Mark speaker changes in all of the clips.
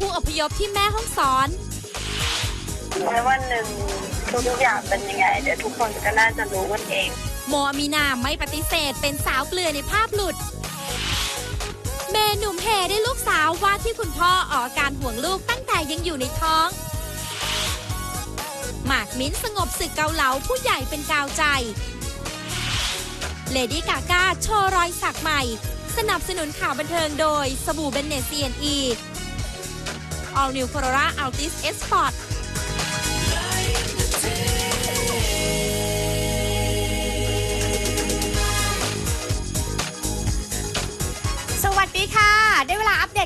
Speaker 1: ผู้อพยพที่แม่ห้องสอน
Speaker 2: ในวันหนึ่งทุกอย่างเป็นยังไงเดี๋ยวทุกคนก็น่าจะรู้กันเอง
Speaker 1: โมอามีนาไม่ปฏิเสธเป็นสาวเปลือยในภาพหลุด เมหนุ่มเฮได้ลูกสาวว่าที่คุณพ่อออกอาการห่วงลูกตั้งแต่ยังอยู่ในท้องหมากมิ้นสงบศึกเกาเหลาผู้ใหญ่เป็นกาวใจ เลดี้กาก้าโชว์รอยสักใหม่ สนับสนุนข่าวบันเทิงโดยสบู่เบนเนซีเอ็นอี All New Corolla Altis S Sport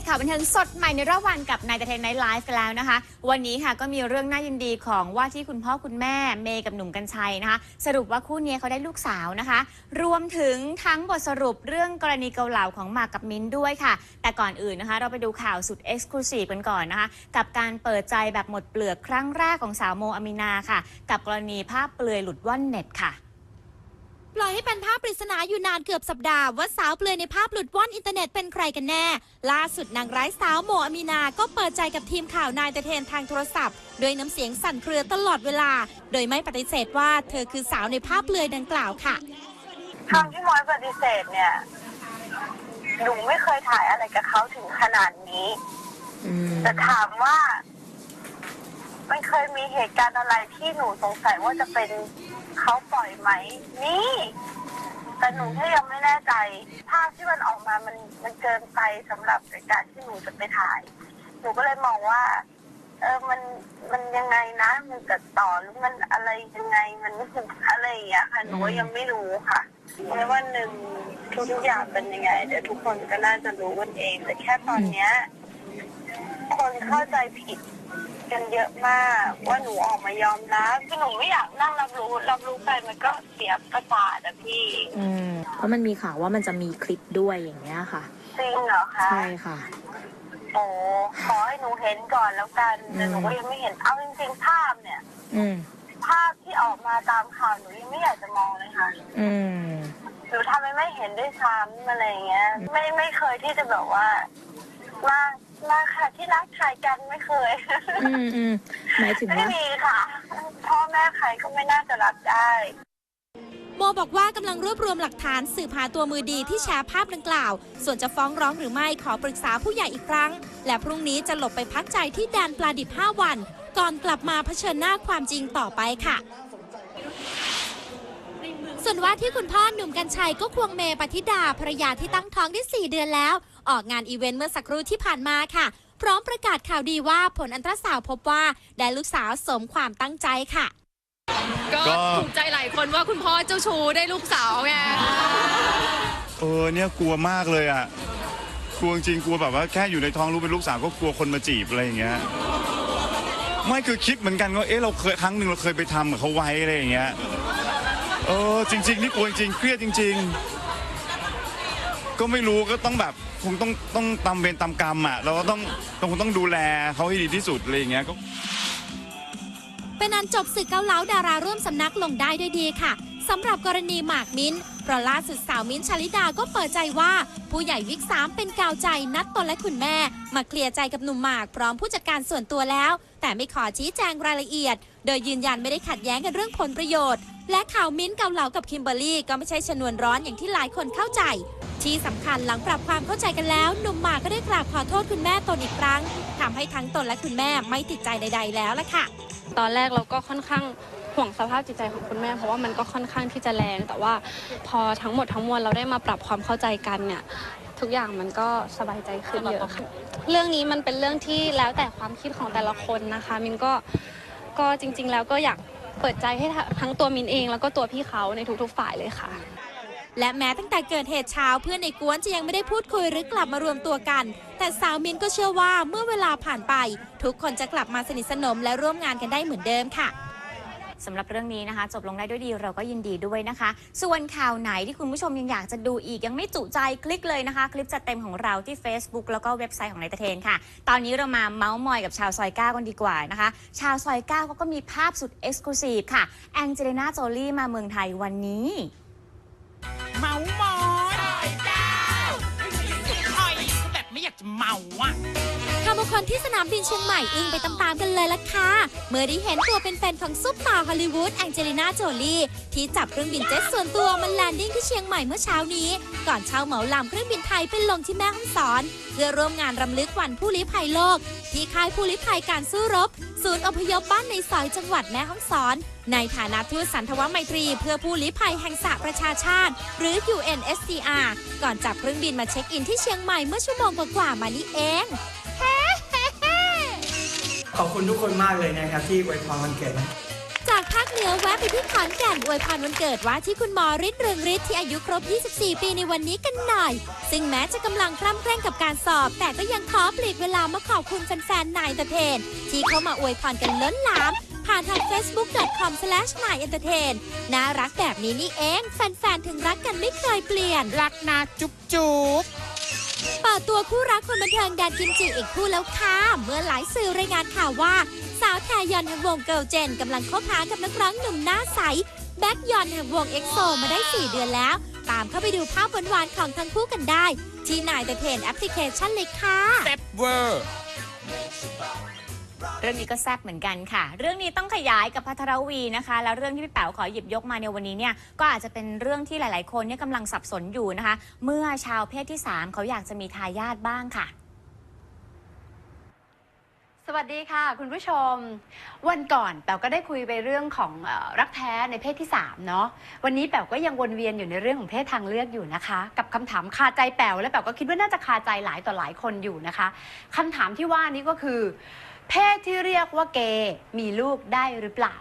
Speaker 3: ข่าวบันเทิงสดใหม่ในรอบวันกับนายตะเทนไนท์ไลฟ์กันแล้วนะคะ วันนี้ค่ะก็มีเรื่องน่ายินดีของว่าที่คุณพ่อคุณแม่เมย์กับหนุ่มกัญชัยนะคะ สรุปว่าคู่นี้เขาได้ลูกสาวนะคะ รวมถึงทั้งบทสรุปเรื่องกรณีเกาเหลาของหมากกับมิ้นด้วยค่ะ แต่ก่อนอื่นนะคะ เราไปดูข่าวสุดเอ็กซ์คลูซีฟกันก่อนนะคะ กับการเปิดใจแบบหมดเปลือกครั้งแรกของสาวโมอามินาค่ะ กับกรณีภาพเปลือยหลุดว่อนเน็ตค่ะ
Speaker 1: ปล่อยให้เป็นภาพปริศนาอยู่นานเกือบสัปดาห์ว่าสาวเปลือยในภาพหลุดว่อนอินเทอร์เน็ตเป็นใครกันแน่ ล่าสุดนางร้ายสาวโมอามีนา ก็เปิดใจกับทีมข่าวนายตะเทนทางโทรศัพท์โดยน้ำเสียงสั่นเครือตลอดเวลา โดยไม่ปฏิเสธว่าเธอคือสาวในภาพเปลือยดังกล่าวค่ะ
Speaker 2: คำที่มอยปฏิเสธเนี่ยหนูไม่เคยถ่ายอะไรกับเขาถึงขนาดนี้แต่ถามว่า มันเคยมีเหตุการณ์อะไรที่หนูสงสัยว่าจะเป็น เขาปล่อยไหมนี่แต่หนูแค่ยังไม่แน่ใจ ภาพที่มันออกมามันมันเกินไปสำหรับการที่หนูจะไปถ่าย หนูก็เลยมองว่า เออมันมันยังไงนะ มันตัดต่อหรือมันอะไรยังไงมันอะไรอย่างเงี้ยค่ะหนูยังไม่รู้ค่ะในวันหนึ่งทุกอย่างเป็นยังไงเดี๋ยวทุกคนก็น่าจะรู้กันเอง แต่แค่ตอนเนี้ยคนเข้าใจผิด กันเยอะมาก ว่าหนูออกมายอมรับคือหนูไม่อยากนั่งรับรู้ รับรู้ไปมันก็เสียประสาทอะพี่
Speaker 4: อืมเพราะมันมีข่าวว่ามันจะมีคลิปด้วยอย่างเงี้ยค่ะ
Speaker 2: จริงเหรอคะ
Speaker 4: ใช่ค่ะ
Speaker 2: โอ้ขอให้หนูเห็นก่อนแล้วกันแต่หนู
Speaker 4: อืม
Speaker 2: ก็ยังไม่เห็นเอาจริงๆภาพเนี่ย
Speaker 4: อืม
Speaker 2: ภาพที่ออกมาตามข่าวหนูยังไม่อยากจะมองเลยค่ะ
Speaker 4: อืม
Speaker 2: หนูทำไมไม่เห็นด้วยซ้ำอะไรอย่างเงี้ย ไม่ไม่เคยที่จะแบบว่ามา มาค่ะที่รักถ่ายกันไม่เคย
Speaker 4: อืมอืมหมายถึง
Speaker 2: ไม่
Speaker 4: ว่า
Speaker 2: มีค่ะ พ่อแม่ใครก็ไม่น่าจะรับได้
Speaker 1: โมบอกว่ากำลังรวบรวมหลักฐานสืบหาตัวมือดีที่แชร์ภาพดังกล่าว ส่วนจะฟ้องร้องหรือไม่ขอปรึกษาผู้ใหญ่อีกครั้ง และพรุ่งนี้จะหลบไปพักใจที่แดนปลาดิบ 5 วัน ก่อนกลับมาเผชิญหน้าความจริงต่อไปค่ะ ส่วนว่าที่คุณพ่อหนุ่มกัญชัยก็ควงเมย์ปฏิดาภรรยาที่ตั้งท้องได้ 4 เดือนแล้ว ออกงานอีเวนต์เมื่อสักครู่ที่ผ่านมาค่ะ พร้อมประกาศข่าวดีว่าผลอันตราซาวด์พบว่าได้ลูกสาวสมความตั้งใจค่ะ
Speaker 5: ก็
Speaker 6: ก็
Speaker 5: ถูกใจหลายคนว่าคุณพ่อเจ้าชู้ได้ลูกสาวไง
Speaker 6: เออเนี่ยกลัวมากเลยอะกลัวจริงๆกลัวแบบว่าแค่อยู่ในท้องรู้เป็นลูกสาวก็กลัวคนมาจีบอะไรอย่างเงี้ยไม่คือคิดเหมือนกันว่าเอ๊ะเราเคยครั้งหนึ่งเราเคยไปทำกับเขาไว้อะไรอย่างเงี้ยเออจริง ๆ นี่กลัวจริงๆเครียดจริง ๆ ก็ไม่รู้ก็ต้องแบบ คงต้องต้องตามเวรตามกรรมอะเราก็ต้องคงต้องดูแลเขาให้ดีที่สุดอะไรอย่างเงี้ยก็
Speaker 1: เป็นอันจบศึกเกาเหลาดาราร่วมสำนักลงได้ด้วยดีค่ะสำหรับกรณีหมากมิ้นเพราะล่าสุดสาวมิ้นท์ชาลิดาก็เปิดใจว่า ผู้ใหญ่วิกสามเป็นกาวใจนัดตนและคุณแม่ มาเคลียร์ใจกับหนุ่มหมากพร้อมผู้จัดการส่วนตัวแล้ว แต่ไม่ขอชี้แจงรายละเอียด โดยยืนยันไม่ได้ขัดแย้งกันเรื่องผลประโยชน์ และข่าวมิ้นท์เกาเหลากับคิมเบอรรี่ก็ไม่ใช่ชนวนร้อนอย่างที่หลายคนเข้าใจ ที่สำคัญหลังปรับความเข้าใจกันแล้ว หนุ่มหมากก็ได้กราบขอโทษคุณแม่ตนอีกครั้งทำให้ทั้งตนและคุณแม่ไม่ติดใจใด ๆ แล้วละค่ะ
Speaker 7: ตอนแรกเราก็ค่อนข้างห่วงสภาพจิตใจของคุณแม่เพราะว่ามันก็ค่อนข้างที่จะแรง แต่ว่าพอทั้งหมดทั้งมวลเราได้มาปรับความเข้าใจกันเนี่ยทุกอย่างมันก็สบายใจขึ้นเยอะค่ะเรื่องนี้มันเป็นเรื่องที่แล้วแต่ความคิดของแต่ละคนนะคะ มินก็ก็จริง ๆ แล้วก็อยาก เปิดใจให้ทั้งตัวมินเอง แล้วก็ตัวพี่เขาในทุกๆฝ่ายเลยค่ะ
Speaker 1: และแม้ตั้งแต่เกิดเหตุเช้าเพื่อนในกวนจะยังไม่ได้พูดคุยหรือกลับมารวมตัวกัน แต่สาวมินก็เชื่อว่าเมื่อเวลาผ่านไป ทุกคนจะกลับมาสนิทสนมและร่วมงานกันได้เหมือนเดิมค่ะ
Speaker 3: สำหรับเรื่องนี้นะคะ จบลงได้ด้วยดีเราก็ยินดีด้วยนะคะ ส่วนข่าวไหนที่คุณผู้ชมยังอยากจะดูอีกยังไม่จุใจคลิกเลยนะคะ คลิปจัดเต็มของเราที่ Facebook แล้วก็เว็บไซต์ของนายตะเทนค่ะ ตอนนี้เรามาเมาส์มอยกับชาวซอยก้ากันดีกว่านะคะ ชาวซอยก้าเขาก็มีภาพสุดเอ็กซ์คลูซีฟค่ะแองเจลิน่าโจลี่มาเมืองไทยวันนี้
Speaker 8: เมาส์มอยเจ้าอ่อยแบบไม่อยากจะเมาอะ
Speaker 1: บุคคลที่สนามบินเชียงใหม่อึ้งไปตามๆกันเลยล่ะค่ะ เมื่อได้เห็นตัวเป็นๆของซุปตาร์ฮอลลีวูดแองเจลิน่าโจลีที่จับเครื่องบินเจ็ตส่วนตัวมันแลนดิ้งที่เชียงใหม่เมื่อเช้านี้ ก่อนเช่าเหมาลำเครื่องบินไทยเป็นลงที่แม่ฮ่องสอน เพื่อร่วมงานรำลึกวันผู้ลี้ภัยโลก ที่ค่ายผู้ลี้ภัยการสู้รบ ศูนย์อพยพบ้านในซอยจังหวัดแม่ฮ่องสอน ในฐานะทูตสันทวไมตรี เพื่อผู้ลี้ภัยแห่งสหประชาชาติ หรือ UNSCR ก่อนจับเครื่องบินมาเช็คอินที่เชียงใหม่เมื่อชั่วโมงกว่าๆมานี้เอง
Speaker 9: ขอบคุณทุกคนมากเลยนะครับที่อวยพรวันเกิดนะ
Speaker 1: จากภาคเหนือแวะไปที่ขอนแก่นอวยพรวันเกิดว่าที่คุณหมอฤทธิ์เรืองฤทธิ์ที่อายุครบ 24 ปีในวันนี้กันหน่อย ซึ่งแม้จะกำลังคร่ำเคร่งกับการสอบ แต่ก็ยังขอปลีกเวลามาขอบคุณแฟนๆนายเตอร์เทนที่เข้ามาอวยพรกันล้นหลาม ผ่านทาง facebook.com n a i e n t e r t a i n น่ารักแบบนี้นี่เอง แฟนๆ ถึงรักกันไม่เคยเปลี่ยน
Speaker 8: รักนาจุ๊บจุ๊บ
Speaker 1: เปิดตัวคู่รักคนบันเทิงแดนกิมจิอีกคู่แล้วค่ะ เมื่อหลายสื่อรายงานข่าวว่า สาวแทยอนแห่งวงเกิลเจนกำลังคบหากับนักร้องหนุ่มหน้าใส แบ็กยอนแห่งวงเอ็กโซมาได้ 4 เดือนแล้ว ตามเข้าไปดูภาพหวานๆของทั้งคู่กันได้ ที่นายเตเทนแอปพลิเคชันเลยค่ะ
Speaker 8: แซ่บเวอร์
Speaker 3: เรื่องนี้ก็แซ่บเหมือนกันค่ะ เรื่องนี้ต้องขยายกับพัทรวีนะคะ แล้วเรื่องที่พี่แป๋วขอหยิบยกมาในวันนี้เนี่ย ก็อาจจะเป็นเรื่องที่หลาย ๆ คนเนี่ยกำลังสับสนอยู่นะคะ เมื่อชาวเพศที่ 3 เขาอยากจะมีทายาทบ้างค่ะ
Speaker 10: สวัสดีค่ะ คุณผู้ชม วันก่อนแป๋วก็ได้คุยไปเรื่องของเออรักแท้ในเพศที่3เนาะวันนี้แป๋วก็ยังวนเวียนอยู่ในเรื่องของเพศทางเลือกอยู่นะคะ กับคำถามคาใจแป๋วและแป๋วก็คิดว่าน่าจะคาใจหลายต่อหลายคนอยู่นะคะคำถามที่ว่านี้ก็คือ เพศที่เรียกว่าเกย์มีลูกได้หรือเปล่า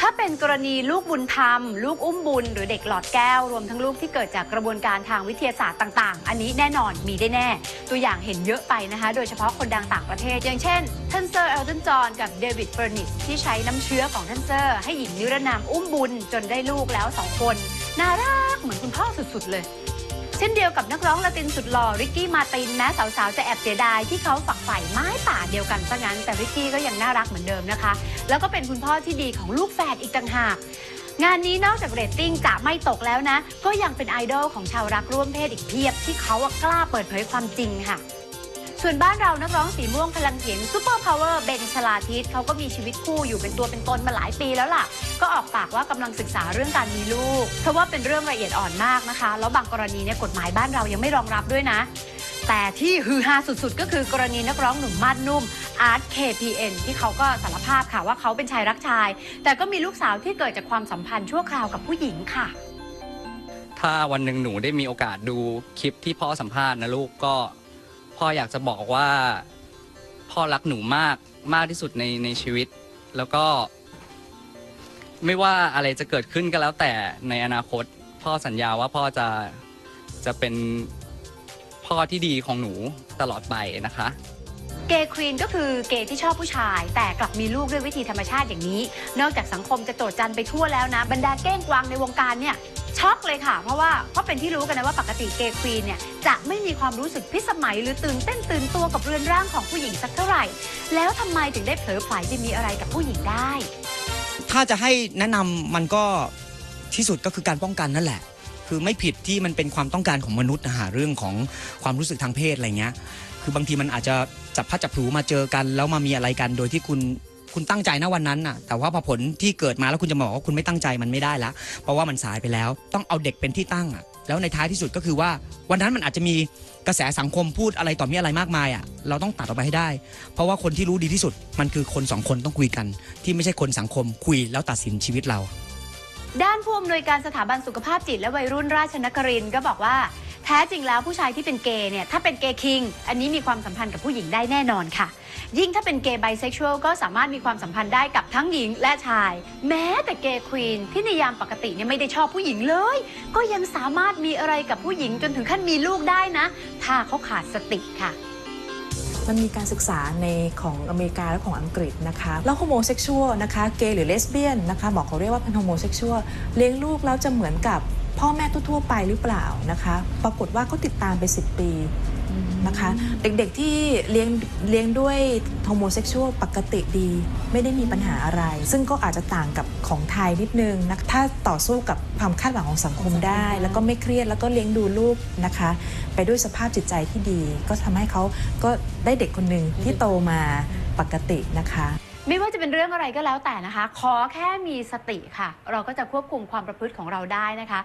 Speaker 10: ถ้าเป็นกรณีลูกบุญธรรม ลูกอุ้มบุญ หรือเด็กหลอดแก้ว รวมทั้งลูกที่เกิดจากกระบวนการทางวิทยาศาสตร์ต่างๆ อันนี้แน่นอนมีได้แน่ ตัวอย่างเห็นเยอะไปนะคะ โดยเฉพาะคนดังต่างประเทศ อย่างเช่นท่านเซอร์เอลตันจอห์นกับเดวิดเฟอร์นิสที่ใช้น้ำเชื้อของท่านเซอร์ให้หญิงนิรนามอุ้มบุญจนได้ลูกแล้วสองคนน่ารักเหมือนคุณพ่อสุดๆเลย เช่นเดียวกับนักร้องละตินสุดหล่อริกกี้มาตินแม้สาวๆ จะแอบเสียดายที่เขาฝักใฝ่ไม้ป่าเดียวกันซะงั้น แต่ริกกี้ก็ยังน่ารักเหมือนเดิมนะคะ แล้วก็เป็นคุณพ่อที่ดีของลูกแฝดอีกต่างหาก งานนี้นอกจากเรตติ้งจะไม่ตกแล้วนะ ก็ยังเป็นไอดอลของชาวรักร่วมเพศอีกเพียบที่เขาอะกล้าเปิดเผยความจริงค่ะ ส่วนบ้านเรานักร้องสีม่วงพลังเสียงซูเปอร์พาวเวอร์เบนชลาทิศเขาก็มีชีวิตคู่อยู่เป็นตัวเป็นตนมาหลายปีแล้วล่ะ ก็ออกปากว่ากำลังศึกษาเรื่องการมีลูก เพราะว่าเป็นเรื่องละเอียดอ่อนมากนะคะ แล้วบางกรณีเนี่ยกฎหมายบ้านเรายังไม่รองรับด้วยนะ แต่ที่ฮือฮาสุดๆ ก็คือกรณีนักร้องหนุ่มมาดนุ่มอาร์ต KPN ที่เขาก็สารภาพค่ะว่าเขาเป็นชายรักชาย แต่ก็มีลูกสาวที่เกิดจากความสัมพันธ์ชั่วคราวกับผู้หญิงค่ะ
Speaker 11: ถ้าวันหนึ่งหนูได้มีโอกาสดูคลิปที่พ่อสัมภาษณ์นะลูกก็ พ่ออยากจะบอกว่า พ่อรักหนูมากมากที่สุดในในชีวิต แล้วก็ ไม่ว่าอะไรจะเกิดขึ้นก็แล้วแต่ในอนาคต พ่อสัญญาว่าพ่อจะจะเป็นพ่อที่ดีของหนูตลอดไปนะคะ
Speaker 10: เกย์ควีนก็คือเกย์ที่ชอบผู้ชาย แต่กลับมีลูกด้วยวิธีธรรมชาติอย่างนี้ นอกจากสังคมจะโจดจันไปทั่วแล้วนะ บรรดาเก้งกวางในวงการเนี่ย ช็อกเลยค่ะ เพราะว่าเพราะเป็นที่รู้กันนะว่าปกติเกย์ควีนเนี่ยจะไม่มีความรู้สึกพิสมัยหรือตื่นเต้นตื่นตัวกับเรือนร่างของผู้หญิงสักเท่าไหร่ แล้วทำไมถึงได้เผลอไผลไปมีอะไรกับผู้หญิงได้
Speaker 12: ถ้าจะให้แนะนำมันก็ที่สุดก็คือการป้องกันนั่นแหละ คือไม่ผิดที่มันเป็นความต้องการของมนุษย์นะฮะเรื่องของความรู้สึกทางเพศอะไรเงี้ย คือบางทีมันอาจจะจับพัดจับผลูมาเจอกัน แล้วมามีอะไรกัน โดยที่คุณ คุณตั้งใจนะวันนั้นน่ะ แต่ว่าพอผลที่เกิดมาแล้วคุณจะมาบอกว่าคุณไม่ตั้งใจมันไม่ได้ละเพราะว่ามันสายไปแล้ว ต้องเอาเด็กเป็นที่ตั้งอะ แล้วในท้ายที่สุดก็คือว่า วันนั้นมันอาจจะมีกระแสสังคมพูดอะไรต่อมีอะไรมากมายอะ เราต้องตัดออกไปให้ได้ เพราะว่าคนที่รู้ดีที่สุดมันคือคนสองคนต้องคุยกัน ที่ไม่ใช่คนสังคมคุยแล้วตัดสินชีวิตเรา
Speaker 10: ด้านผู้อำนวยการสถาบันสุขภาพจิตและวัยรุ่นราชนครินทร์ก็บอกว่า แท้จริงแล้วผู้ชายที่เป็นเกย์เนี่ยถ้าเป็นเกย์คิง อันนี้มีความสัมพันธ์กับผู้หญิงได้แน่นอนค่ะ ยิ่งถ้าเป็นเกย์ไบเซ็กชวลก็สามารถมีความสัมพันธ์ได้กับทั้งหญิงและชาย แม้แต่เกย์ควีนที่ในยามปกติเนี่ยไม่ได้ชอบผู้หญิงเลย ก็ยังสามารถมีอะไรกับผู้หญิงจนถึงขั้นมีลูกได้นะ ถ้าเขาขาดสติค่ะ
Speaker 13: มันมีการศึกษาในของอเมริกาและของอังกฤษนะคะแล้วโฮโมเซ็กชวลนะคะเกย์หรือเลสเบี้ยนนะคะหมอเขาเรียกว่าเป็นโฮโมเซ็กชวลเลี้ยงลูกแล้วจะเหมือนกับ พ่อแม่ทั่วๆไปหรือเปล่านะคะ ปรากฏว่าเขาติดตามไป 10 ปีนะคะ เด็กๆที่เลี้ยงเลี้ยงด้วยโฮโมเซ็กชวลปกติดี ไม่ได้มีปัญหาอะไร ซึ่งก็อาจจะต่างกับของไทยนิดนึงนะถ้าต่อสู้กับความคาดหวังของสังคมได้ แล้วก็ไม่เครียดแล้วก็เลี้ยงดูลูกนะคะ ไปด้วยสภาพจิตใจที่ดี ก็ทำให้เขาก็ได้เด็กคนหนึ่งที่โตมาปกตินะคะ
Speaker 10: ไม่ว่าจะเป็นเรื่องอะไรก็แล้วแต่นะคะ ขอแค่มีสติค่ะ เราก็จะควบคุมความประพฤติของเราได้นะคะ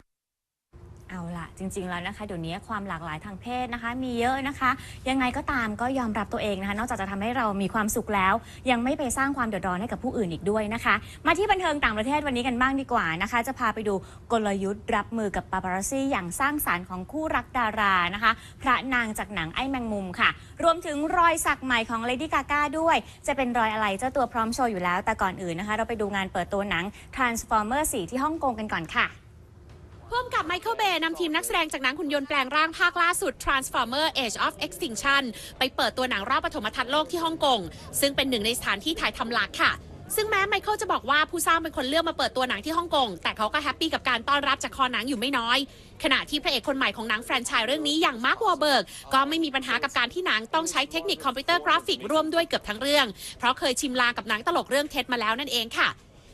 Speaker 3: เอาล่ะจริง ๆ แล้วนะคะเดี๋ยวนี้ความหลากหลายทางเพศนะคะ มีเยอะนะคะ ยังไงก็ตามก็ยอมรับตัวเองนะคะ นอกจากจะทำให้เรามีความสุขแล้ว ยังไม่ไปสร้างความเดือดร้อนให้กับผู้อื่นอีกด้วยนะคะ มาที่บันเทิงต่างประเทศวันนี้กันบ้างดีกว่านะคะ จะพาไปดูกลยุทธ์รับมือกับปาปารัสซี่อย่างสร้างสารรค์ของคู่รักดารานะคะ พระนางจากหนังไอ้แมงมุมค่ะ รวมถึงรอยสักใหม่ของ Lady Gaga ด้วย จะเป็นรอยอะไรเจ้าตัวพร้อมโชว์อยู่แล้วแต่ก่อนอื่นนะคะ เราไปดูงานเปิดตัวหนัง Transformer 4 ที่ฮ่องกงกันก่อนค่ะ
Speaker 14: พ่วงกับไมเคิลเบย์นำทีมนักแสดงจากหนังหุ่นยนต์แปลงร่างภาคล่าสุด Transformer Age of Extinction ไปเปิดตัวหนังรอบปฐมทัศน์โลกที่ฮ่องกง ซึ่งเป็นหนึ่งในสถานที่ถ่ายทำหลักค่ะ ซึ่งแม้ไมเคิลจะบอกว่าผู้สร้างเป็นคนเลือกมาเปิดตัวหนังที่ฮ่องกง แต่เขาก็แฮปปี้กับการต้อนรับจากคอหนังอยู่ไม่น้อย ขณะที่พระเอกคนใหม่ของหนังแฟรนไชส์เรื่องนี้อย่างมาร์ควอเบิร์กก็ไม่มีปัญหากับการที่หนังต้องใช้เทคนิคคอมพิวเตอร์กราฟิกร่วมด้วยเกือบทั้งเรื่อง เพราะเคยชิมลางกับหนังตลกเรื่องเท็ดมาแล้วนั่นเองค่ะ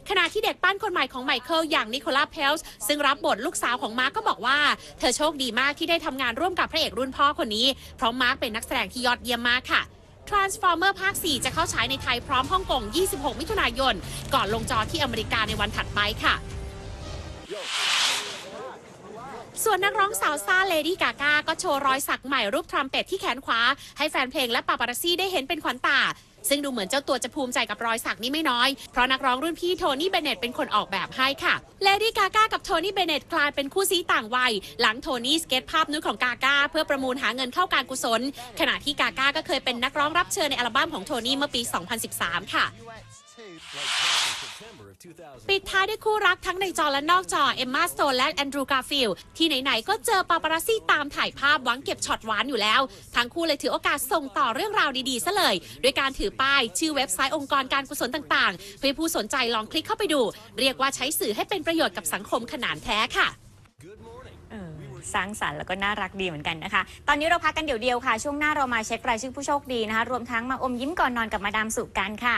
Speaker 14: ขณะที่เด็กปั้นคนใหม่ของไมเคิลอย่างนิโคลาเพลส์ซึ่งรับบทลูกสาวของมาร์กก็บอกว่า เธอโชคดีมากที่ได้ทำงานร่วมกับพระเอกรุ่นพ่อคนนี้เพราะมาร์กเป็นนักแสดงที่ยอดเยี่ยมมากค่ะ Transformer ภาค 4 จะเข้าฉายในไทยพร้อมฮ่องกง 26 มิถุนายน ก่อนลงจอที่อเมริกาในวันถัดไปค่ะ ส่วนนักร้องสาวซ่าเลดี้กาก้าก็โชว์รอยสักใหม่รูปทรัมเป็ตที่แขนขวา ให้แฟนเพลงและปาปารัสซี่ได้เห็นเป็นขวัญตา ซึ่งดูเหมือนเจ้าตัวจะภูมิใจกับรอยสักนี้ไม่น้อย เพราะนักร้องรุ่นพี่โทนี่เบเนตเป็นคนออกแบบให้ค่ะเลดี้กาก้ากับโทนี่เบเนตกลายเป็นคู่ซีต่างวัย หลังโทนี่สเก็ตภาพนุดของกาก้าเพื่อประมูลหาเงินเข้าการกุศล ขณะที่กาก้าก็เคยเป็นนักร้องรับเชิญในอัลบั้มของโทนี่เมื่อปี 2013 ค่ะ ปิดท้ายด้วยคู่รักทั้งในจอและนอกจอ เอมมาสโตนและแอนดรูการ์ฟิลด์ที่ไหนๆก็เจอปาปารัสซี่ตามถ่ายภาพหวังเก็บช็อตหวานอยู่แล้ว ทั้งคู่เลยถือโอกาสส่งต่อเรื่องราวดีๆซะเลยด้วยการถือป้าย ชื่อเว็บไซต์องค์กรการกุศลต่างๆเพื่อผู้สนใจลองคลิกเข้าไปดู เรียกว่าใช้สื่อให้เป็นประโยชน์กับสังคมขนาดแท้ค่ะ
Speaker 3: เออสร้างสรรค์แล้วก็น่ารักดีเหมือนกันนะคะ ตอนนี้เราพักกันเดี๋ยวเดียวค่ะ ช่วงหน้าเรามาเช็ครายชื่อผู้โชคดีนะคะ รวมทั้งมาอมยิ้มก่อนนอนกับมาดามสุกันค่ะ